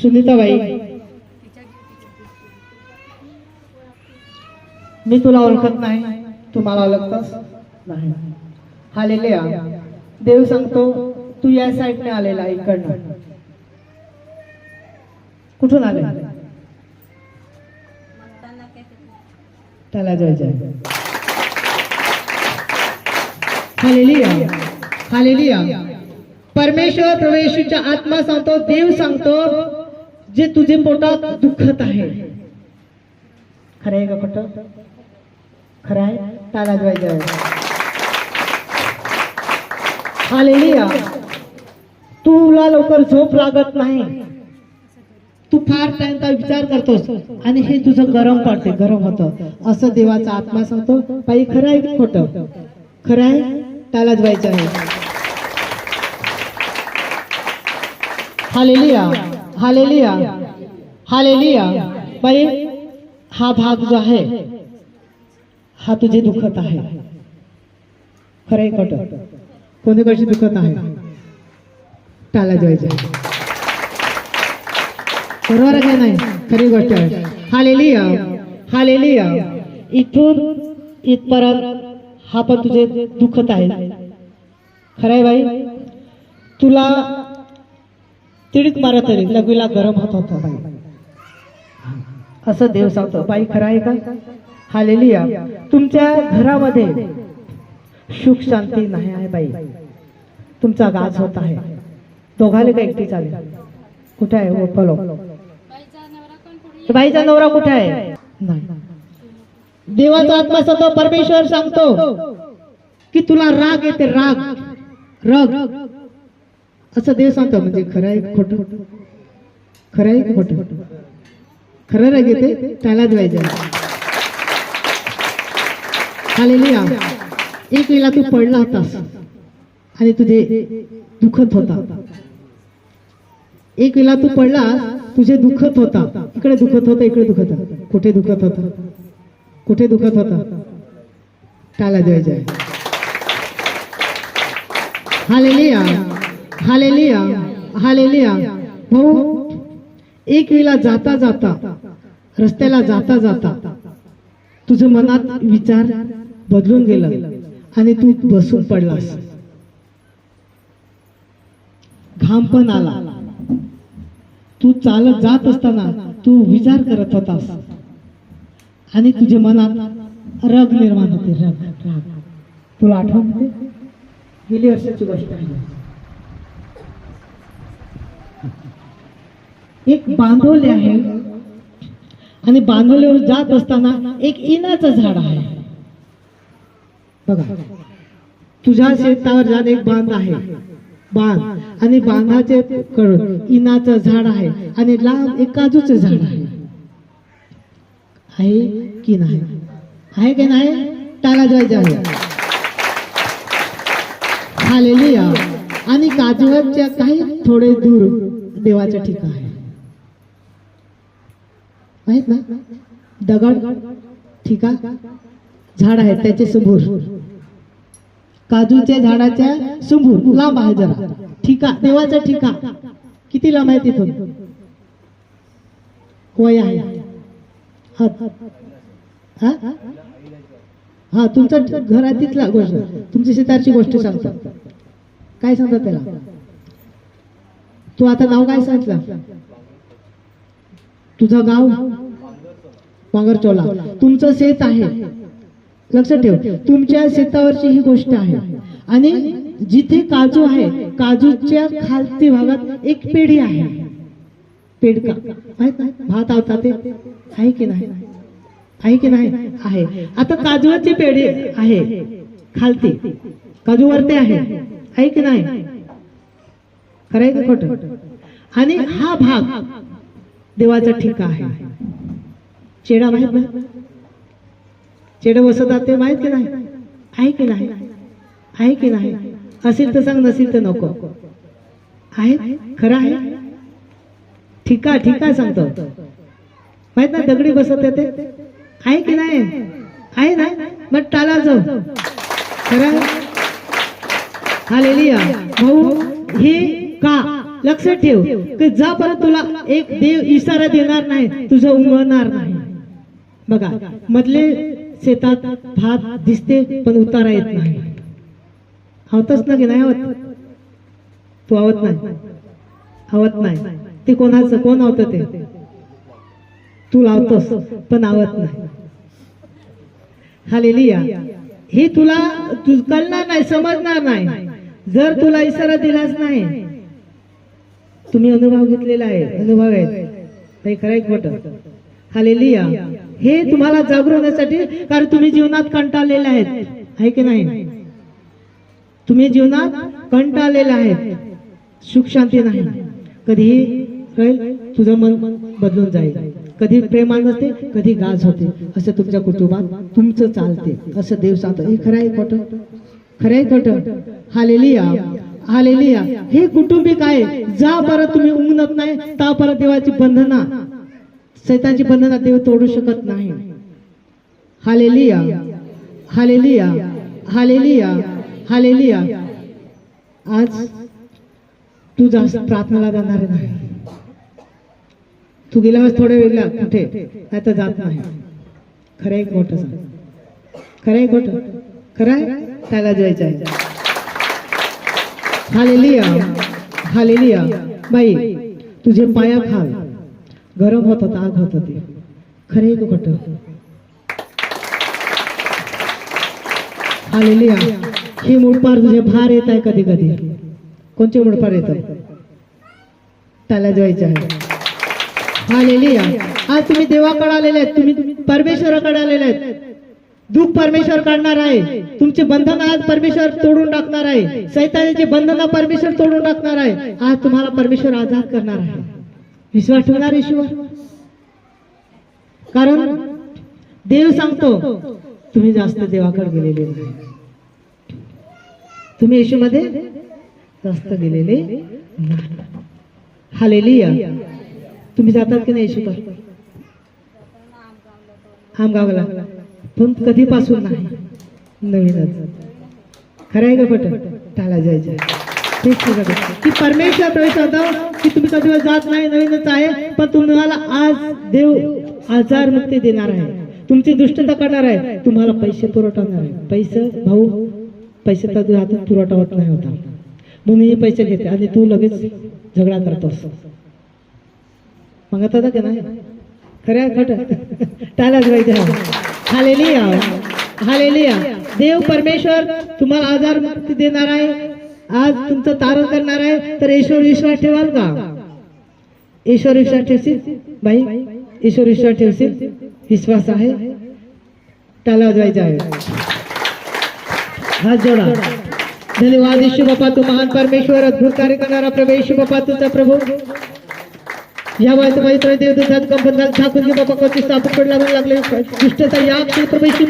सुनीताबाई. मी तुला ओळखत नाही. तुम्हाला ओळखतच ओळखतस नाही. आलेले देव सांगतो तू या साईडने आलेला इकडनं. कुठून आले? त्याला जय जय. हालेलुया. हालेलुया. परमेश्वर प्रवेशूच्या आत्मा सांगतो देव सांगतो जे तुझे पोटात दुखत आहे. खरं आहे का खोटं? खरं आहे? ताला जय जय तुला लवकर झोप लागत नाही. तू फार टाइमचा विचार करतोस आणि हे तुझं गरम पडते गरम होतं. असं देवाचा आत्मा सांगतो बाई खरं आहे की खोटं? खरं आहे. त्यालाच व्हायचं आहे हालेलिया. हालेलिया. हालेलिया. बाई हा भाग जो आहे हा तुझे दुखत आहे. खरं आहे खोटं कोणी कशी दुखत आहे? टाला जायचं आहे बरोबर आहे नाही? खरी गोष्ट आहे. हालेलिया. हालेलिया. इथून इथपर्यंत हा पण तुझे दुखत आहे. खरं आहे बाई? तुला तिडीत मारत तरी लगवीला गरम होत होतो. बाई असं देव सांगतो बाई खरं आहे का? हालेलिया. तुमच्या घरामध्ये सुख शांती नाही आहे बाई. तुमचा गाज होत आहे. दोघाले का एकटी चालेल? कुठे आहे? हो फलो बाईचा नवरा कुठे आहे? नाही. देवाचा आत्मा सांगतो परमेश्वर सांगतो की तुला राग येते राग. रग. असं देव सांगतो म्हणजे खरं आहे खोटं. खरं आहे की खरं राग येते त्याला द्यायचं हालेलुया. एक वेळेला तू पडला होतास आणि तुझे दुखत होता. एक वेळेला तू पडला तुझे दुखत होता. इकडे दुखत होता इकडे दुखत होता. कुठे दुखत होता? कुठे दुखत होता? त्याला जय जय हालेलिया हालेलिया. भाऊ एक वेळेला जाता जाता रस्त्याला जाता जाता तुझं मनात विचार बदलून गेलं आणि तू बसून पडलास. घाम पण आला. तू चालत जात असताना तू विचार करत होतास. आणि तुझ्या मनात रग निर्माण होते रग राग तुला आठवण होते गेली वर्षाची गोष्ट आहे. एक बांधवले आहे. आणि बांधवल्यावर जात असताना एक इनाचं झाड आहे. बघा. तुझ्या शेतावर जात एक बांध आहे. बांध. आणि बांधाचे कड इनाचं झाड आहे. आणि लांब एक काजूचं झाड आहे. आहे की नाही? आहे की नाही? त्याला जायचं आहे हालेलुया. आणि काजूच्या काही थोडे दूर देवाचं ठिकाण. आहे माहीत ना? दगड ठिका झाड आहे त्याचे सुभूर. काजूच्या झाडाच्या सुभूर लांब आहे जरा. ठिका देवाचा ठिका. किती लांब आहे तिथून? वय आहे. हा? हा? तुमचं घरात तिथला गोष्ट. तुमची शेतारची गोष्ट सांगतात काय सांगतात त्याला? तू आता नाव काय सांगितलं? तुझं गाव? मांगरचोला तुमचं शेत आहे. लक्षात ठेव. तुमच्या शेतावरची ही गोष्ट आहे. आणि जिथे काजू आहे काजूच्या खालती भागात एक पेढी आहे. पेडका भात आवता ते? आहे की नाही? आहे की नाही? आहे. आता काजूची पेढी आहे. खालती. काजू वरते आहे. आहे की नाही? खरंय का खोट. आणि हा भाग देवाचा ठिका आहे. चेडा माहीत ना चेड बसवतात ते माहीत की नाही? आहे की नाही? आहे की नाही? असेल तर सांग नसेल तर नको. आहे खरं आहे? ठिका ठिका सांगतो. माहीत ना दगडी बसत येते आहे की नाही? आहे ना? मग टाला जाऊ. खरं हालेलिया. भाऊ हे का? लक्षात ठेव की जा परत तुला एक देव इशारा देणार नाही तुझं उमळणार नाही. बघा मधले शेतात भात दिसते पण उतारा येत नाही. आवतच ना की नाही आवत? तू आवत नाही? आवत नाही. ते कोणाचं? कोण आवत ते? तू लावतोस पण आवत नाही. हालेलिया. हे तुला तू कळणार नाही समजणार नाही. जर तुला इशारा दिलाच नाही तुम्ही अनुभव घेतलेला आहे अनुभव आहे. हे खरं खोट खोटं हालेलिया. हे तुम्हाला जागरवण्यासाठी कारण तुम्ही जीवनात कंटाळलेले आहेत. आहे की नाही? तुम्ही जीवनात कंटाळलेले आहेत. सुख शांती नाही. कधीही कळेल तुझं मन बदलून जाईल. कधी प्रेमान असते कधी गाज होते. असं तुमच्या कुटुंबात तुमचं चालते. असं देव सांगतो. हे खरं आहे खोटं खरं आहे खोटं हालेलिया. हालेलिया. हे कुटुंबिक आहे. जा परत तुम्ही उमनत नाही ता परत देवाची बंधना. सैताची बंधना देव तोडू शकत नाही. हालेलिया. हालेलिया. हालेलिया. हालेलिया. आज तू जास्त प्रार्थनाला जाणार नाही. तू गेल्या वेळेस थोड्या वेगळा कुठे? नाही तर जात नाही. खरं एक मोठं सांग? खरं एक मोठं खरं त्याला जायचं आहे हालेलिया। हालेलिया। बाई तुझे पाया खाल। गरम होत होता आग होत होती। खरे एक खोटं हालेलिया। ही मुडपार तुझे भार येत आहे कधी कधी. कोणते मुडपार येतात त्याला जायचं आहे. हालेलिया. आज तुम्ही देवाकडे आलेले आहेत. तुम्ही परमेश्वराकडे आलेले आहेत. दुःख परमेश्वर काढणार आहे. तुमचे बंधन आज परमेश्वर तोडून टाकणार आहे. सैतानाचे बंधन परमेश्वर तोडून टाकणार आहे. आज तुम्हाला परमेश्वर आजाद करणार आहे. विश्वास ठेवणार ईश्वर कारण देव सांगतो तुम्ही जास्त देवाकडे गेलेले नाही. तुम्ही येशूमध्ये जास्त गेलेले नाही. हालेलिया. तुम्ही जातात की नाही येशूकडे आमगावला पण कधीपासून नाही. नवीनच. खरं आहे का पट त्याला जायचं तेच की परमेश्वर प्रवेश होता की तुम्ही कधी जात नाही नवीनच आहे पण तुम्हाला आज देव आजार मुक्ती देणार आहे. तुमची दुष्टता करणार आहे. तुम्हाला पैसे पुरवठा आहे. पैसे भाऊ पैसे तर तुझ्या हातात पुरवठा होत नाही होता. म्हणून हे पैसे घेते आणि तू लगेच झगडा करतोस. मग आता का नाही? खरं खट त्यालाच पाहिजे हालेलिया. हालेलिया. देव परमेश्वर तुम्हाला आजार मुक्ती देणार आहे. आज तुमचं तारण करणार आहे. तर ईश्वर विश्वास ठेवाल का? ईश्वर विश्वास ठेवशील? बाई ईश्वर विश्वास ठेवशील? विश्वास आहे? त्याला जायचं आहे. हात जोडा. धन्यवाद येशू बापा तू महान परमेश्वर अद्भुत कार्य करणारा प्रभू येशू बापा तुझा प्रभू. या वयात माहिती देव दुधात कंपन झालं ठाकून बापा कोणती स्थापन पडला लागले. दुष्टता या प्रभू येशू